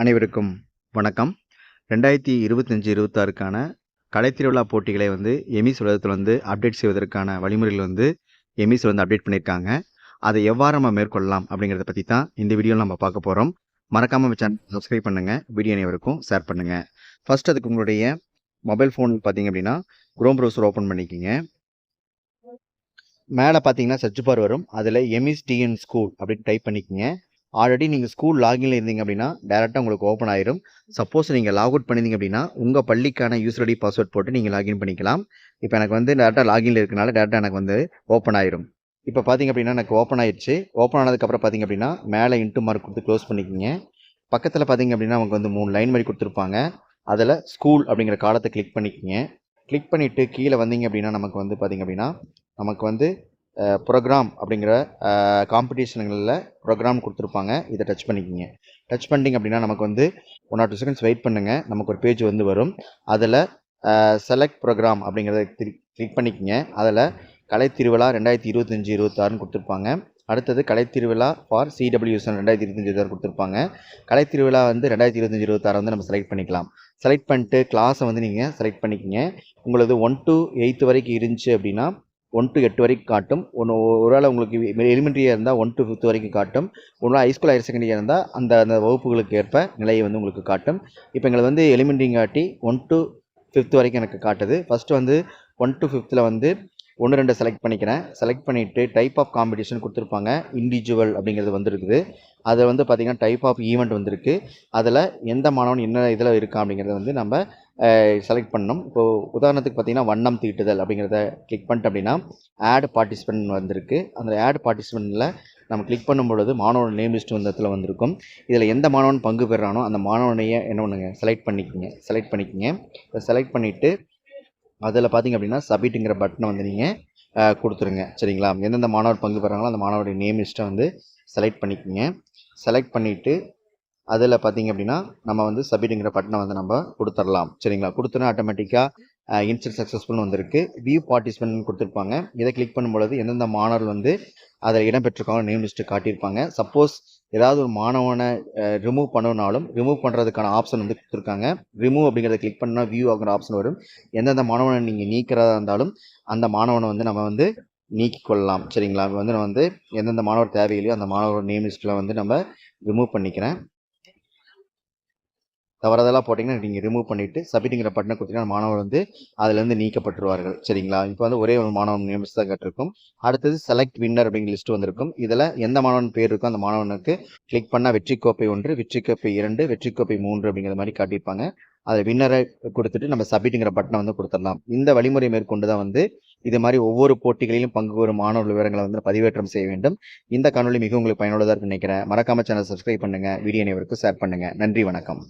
அனைவருக்கும் வணக்கம். ரெண்டாயிரத்தி இருபத்தஞ்சி இருபத்தாறுக்கான கலைத்திருவிழா போட்டிகளை வந்து எமிஸ் உலகத்தில் வந்து அப்டேட் செய்வதற்கான வழிமுறைகள் வந்து எமிஸ் வந்து அப்டேட் பண்ணியிருக்காங்க. அதை எவ்வாறு நம்ம மேற்கொள்ளலாம் அப்படிங்கிறத பற்றி தான் இந்த வீடியோவில் நம்ம பார்க்க போகிறோம் மறக்காமல் சேனல் சப்ஸ்கிரைப் பண்ணுங்கள் வீடியோ அனைவருக்கும் ஷேர் பண்ணுங்கள் ஃபர்ஸ்ட் அதுக்கு உங்களுடைய மொபைல் ஃபோன் பார்த்தீங்க அப்படின்னா குரோம் ப்ரௌசர் ஓப்பன் பண்ணிக்கிங்க. மேலே பார்த்தீங்கன்னா சர்ச் பார் வரும். அதில் எமிஸ் டிஎன் ஸ்கூல் அப்படின்னு டைப் பண்ணிக்கிங்க. ஆல்ரெடி நீங்கள் ஸ்கூல் லாகின்ல இருந்தீங்க அப்படின்னா டேரெக்டாக உங்களுக்கு ஓப்பன் ஆயிரும். சப்போஸ் நீங்கள் லாக் அவுட் பண்ணிருந்தீங்க அப்படின்னா உங்கள் பள்ளிக்கான யூசர் ஐடி பாஸ்வேர்ட் போட்டு நீங்கள் லாகின் பண்ணிக்கலாம். இப்போ எனக்கு வந்து டேரெக்டாக லாகின்ல இருக்கனால டேரெக்டாக எனக்கு வந்து ஓப்பன் ஆயிரும். இப்போ பார்த்தீங்க அப்படின்னா எனக்கு ஓப்பன் ஆயிடுச்சு. ஓப்பன் ஆனதுக்கப்புறம் பார்த்தீங்க அப்படின்னா மேலே இன்ட்டு மார்க் கொடுத்து க்ளோஸ் பண்ணிக்கிங்க. பக்கத்தில் பார்த்தீங்க அப்படின்னா அவங்க வந்து மூணு லைன் மாதிரி கொடுத்துருப்பாங்க. அதில் ஸ்கூல் அப்படிங்கிற காலத்தை கிளிக் பண்ணிக்கிங்க. கிளிக் பண்ணிவிட்டு கீழே வந்தீங்க அப்படின்னா நமக்கு வந்து பார்த்தீங்க அப்படின்னா நமக்கு வந்து ப்ரோக்ராம் அப்படிங்கிற காம்படிஷன்களில் ப்ரோக்ராம் கொடுத்துருப்பாங்க. இதை டச் பண்ணிக்கிங்க. டச் பண்ணிட்டீங்க அப்படின்னா நமக்கு வந்து one or two seconds wait பண்ணுங்கள் நமக்கு ஒரு பேஜ் வந்து வரும். அதில் செலக்ட் ப்ரோக்ராம் அப்படிங்கிறத கிளிக் பண்ணிக்கிங்க. அதில் கலை திருவிழா ரெண்டாயிரத்தி இருபத்தஞ்சி இருபத்தாறுன்னு கொடுத்துருப்பாங்க. அடுத்தது கலை திருவிழா ஃபார் சிடபிள்யூஎஸ்என் ரெண்டாயிரத்தி இருபத்தஞ்சி இருபத்தாறு கொடுத்துருப்பாங்க. கலை திருவிழா வந்து ரெண்டாயிரத்தி இருபத்தஞ்சி இருபத்தாறு வந்து நம்ம செலக்ட் பண்ணிக்கலாம். செலக்ட் பண்ணிட்டு கிளாஸை வந்து நீங்கள் செலக்ட் பண்ணிக்கிங்க. உங்களது ஒன் டு எயித்து வரைக்கும் இருந்துச்சு அப்படின்னா ஒன் டு எட்டு வரைக்கும் காட்டும். ஒன்று ஒருவேளை உங்களுக்கு எலிமெண்ட்ரியாக இருந்தால் ஒன் டு ஃபிஃப்த் வரைக்கும் காட்டும். ஒன்று ஹைஸ்கூல் ஹையர் செகண்டரியாக இருந்தால் அந்த அந்த வகுப்புகளுக்கு ஏற்ப நிலையை வந்து உங்களுக்கு காட்டும். இப்போ எங்களுக்கு வந்து எலிமெண்ட்ரிங்காட்டி ஒன் டு ஃபிஃப்த் வரைக்கும் எனக்கு காட்டுது. ஃபஸ்ட்டு வந்து ஒன் டு ஃபிஃப்த்தில் வந்து ஒன்று ரெண்டு செலக்ட் பண்ணிக்கிறேன். செலக்ட் பண்ணிவிட்டு டைப் ஆஃப் காம்படிஷன் கொடுத்துருப்பாங்க. இண்டிவிஜுவல் அப்படிங்கிறது வந்துருக்குது. அதில் வந்து பார்த்திங்கன்னா டைப் ஆஃப் ஈவெண்ட் வந்திருக்கு. அதில் எந்த மாணவன் என்ன இதில் இருக்கான் அப்படிங்கிறத வந்து நம்ம செலக்ட் பண்ணணும். இப்போது உதாரணத்துக்கு பார்த்திங்கன்னா வண்ணம் தீட்டுதல் அப்படிங்கிறத கிளிக் பண்ணிட்டு அப்படின்னா ஆட் பார்ட்டிசிபென்ட் வந்திருக்கு. அந்த ஆட் பார்ட்டிசிபெண்ட்டில் நம்ம கிளிக் பண்ணும் பொழுது மாணவன் நேம் லிஸ்ட் வந்ததில் வந்திருக்கும். இதில் எந்த மாணவன் பங்கு பெறானோ அந்த மாணவனையே என்ன பண்ணுங்க செலக்ட் பண்ணிக்கோங்க. செலக்ட் பண்ணிக்கோங்க. இப்போ செலக்ட் பண்ணிவிட்டு அதில் பார்த்திங்க அப்படின்னா சப்மிட்டுங்கிற பட்டனை வந்து நீங்கள் கொடுத்துருங்க. சரிங்களா? எந்தெந்த மாணவர் பங்கு பெறாங்களோ அந்த மாணவருடைய நேம் லிஸ்ட்டை வந்து செலக்ட் பண்ணிக்கோங்க. செலக்ட் பண்ணிவிட்டு அதில் பார்த்தீங்க அப்படின்னா நம்ம வந்து சப்மிட்டுங்கிற பட்டனை வந்து நம்ம கொடுத்துடலாம். சரிங்களா? கொடுத்தோன்னா ஆட்டோமேட்டிக்காக இன்ஸ்டன்ட் சக்ஸஸ்ஃபுல்னு வந்திருக்கு. வியூ பார்ட்டிசிபென்ட் கொடுத்துருப்பாங்க. இதை கிளிக் பண்ணும்பொழுது எந்தெந்த மாணவர்கள் வந்து அதில் இடம்பெற்றிருக்காங்க நேம் லிஸ்ட்டு காட்டியிருப்பாங்க. சப்போஸ் ஏதாவது ஒரு மாணவனை ரிமூவ் பண்ணணுனாலும் ரிமூவ் பண்ணுறதுக்கான ஆப்ஷன் வந்து கொடுத்துருக்காங்க. ரிமூவ் அப்படிங்கிறத கிளிக் பண்ணால் வியூ ஆகிற ஆப்ஷன் வரும். எந்தெந்த மாணவனை நீங்கள் நீக்கிறதா இருந்தாலும் அந்த மாணவனை வந்து நம்ம வந்து நீக்கி கொள்ளலாம் சரிங்களா வந்து நம்ம வந்து எந்தெந்த மாணவர் தேவையில்லையோ அந்த மாணவர் நேம் லிஸ்ட்டில் வந்து நம்ம ரிமூவ் பண்ணிக்கிறேன். தவறதெல்லாம் போட்டிங்கன்னா நீங்கள் ரிமூவ் பண்ணிவிட்டு சப்மிட்டுங்கிற பட்டனை கொடுத்தீங்கன்னா மாணவர் வந்து அதுலேருந்து நீக்கப்பட்டுருவார்கள். சரிங்களா? இப்போ வந்து ஒரே ஒரு மாணவன் நியமிச்சு தான் கேட்டிருக்கும். அடுத்தது செலக்ட் வின்னர் அப்படிங்கிற லிஸ்ட் வந்திருக்கும். இதில் எந்த மாணவன் பேர் இருக்கோ அந்த மாணவனுக்கு கிளிக் பண்ணால் வெற்றி கோப்பை ஒன்று வெற்றி கோப்பை இரண்டு வெற்றி கோப்பை மூன்று அப்படிங்கிற மாதிரி காட்டியிருப்பாங்க. அதை வின்னரை கொடுத்துட்டு நம்ம சப்மிட்டுங்கிற பட்டனை வந்து கொடுத்துடலாம். இந்த வழிமுறை மேற்கொண்டு தான் வந்து இது மாதிரி ஒவ்வொரு போட்டிகளிலும் பங்கு பெறும் மாணவர் விவரங்களை வந்து பதிவேற்றம் செய்ய வேண்டும். இந்த காணொலி மிகவும் உங்களுக்கு பயனுள்ளதாக இருக்குன்னு நினைக்கிறேன். மறக்காம சேனல் சப்ஸ்கிரைப் பண்ணுங்கள் வீடியோ அனைவருக்கும் ஷேர் பண்ணுங்கள் நன்றி வணக்கம்.